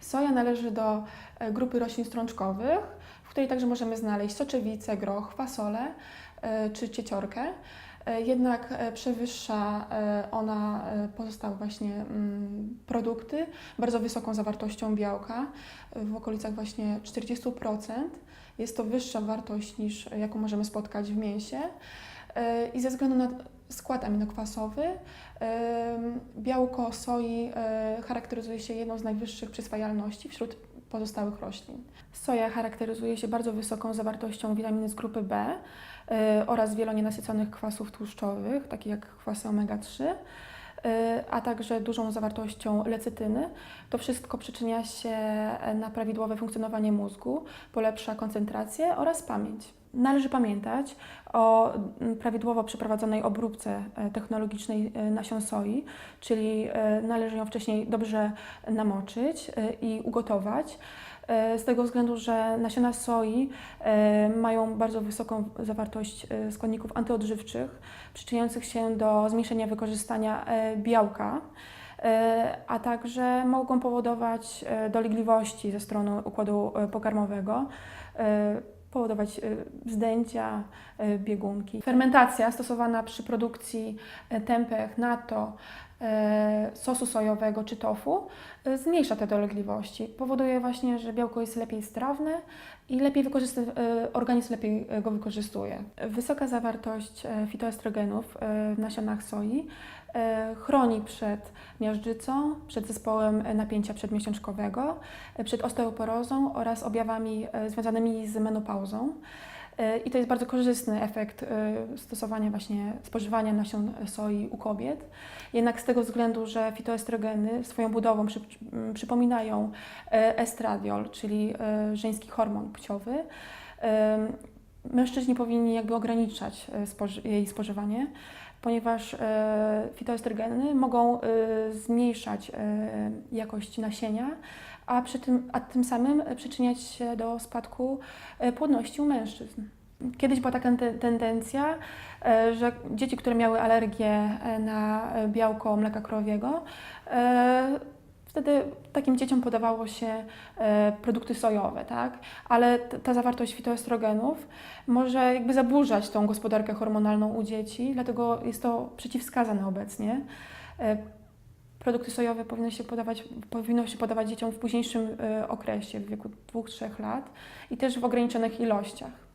Soja należy do e, grupy roślin strączkowych, w której także możemy znaleźć soczewicę, groch, fasolę e, czy cieciorkę. E, Jednak przewyższa ona pozostałe właśnie mm, produkty bardzo wysoką zawartością białka, w okolicach właśnie 40%. Jest to wyższa wartość niż jaką możemy spotkać w mięsie. E, I ze względu na skład aminokwasowy, em, białko soi e, charakteryzuje się jedną z najwyższych przyswajalności wśród pozostałych roślin. Soja charakteryzuje się bardzo wysoką zawartością witaminy z grupy B e, oraz wielonienasyconych kwasów tłuszczowych, takich jak kwasy omega-3, e, a także dużą zawartością lecytyny. To wszystko przyczynia się e, na prawidłowe funkcjonowanie mózgu, polepsza koncentrację oraz pamięć. Należy pamiętać o mm, prawidłowo przeprowadzonej obróbce e, technologicznej e, nasion soi, czyli e, należy ją wcześniej dobrze namoczyć i ugotować. Z tego względu, że nasiona soi mają bardzo wysoką zawartość składników antyodżywczych, przyczyniających się do zmniejszenia wykorzystania białka, a także mogą powodować dolegliwości ze strony układu pokarmowego, powodować e, wzdęcia, e, biegunki. Fermentacja stosowana przy produkcji e, tempeh, natto, sosu sojowego czy tofu e, zmniejsza te dolegliwości. Powoduje właśnie, że białko jest lepiej strawne i lepiej wykorzysta- e, organizm lepiej e, go wykorzystuje. Wysoka zawartość e, fitoestrogenów e, w nasionach soi e, chroni przed miażdżycą, przed zespołem e, napięcia przedmiesiączkowego, e, przed osteoporozą oraz objawami e, związanymi z menopauzą. E, I to jest bardzo korzystny efekt e, stosowania właśnie spożywania nasion soi u kobiet. Jednak z tego względu, że fitoestrogeny swoją budową przy, przypominają e, estradiol, czyli żeński hormon płciowy, mężczyźni powinni jakby ograniczać e, jej spożywanie, ponieważ e, fitoestrogeny mogą e, zmniejszać jakość nasienia, a, przy tym, a tym samym przyczyniać się do spadku płodności u mężczyzn. Kiedyś była taka te- tendencja, że dzieci, które miały alergię na białko mleka krowiego, wtedy takim dzieciom podawało się e, produkty sojowe, tak? Ale ta zawartość fitoestrogenów może jakby zaburzać tą gospodarkę hormonalną u dzieci, dlatego jest to przeciwwskazane obecnie. E, Produkty sojowe powinno się podawać, powinno się podawać dzieciom w późniejszym e, okresie, w wieku 2-3 lat i też w ograniczonych ilościach.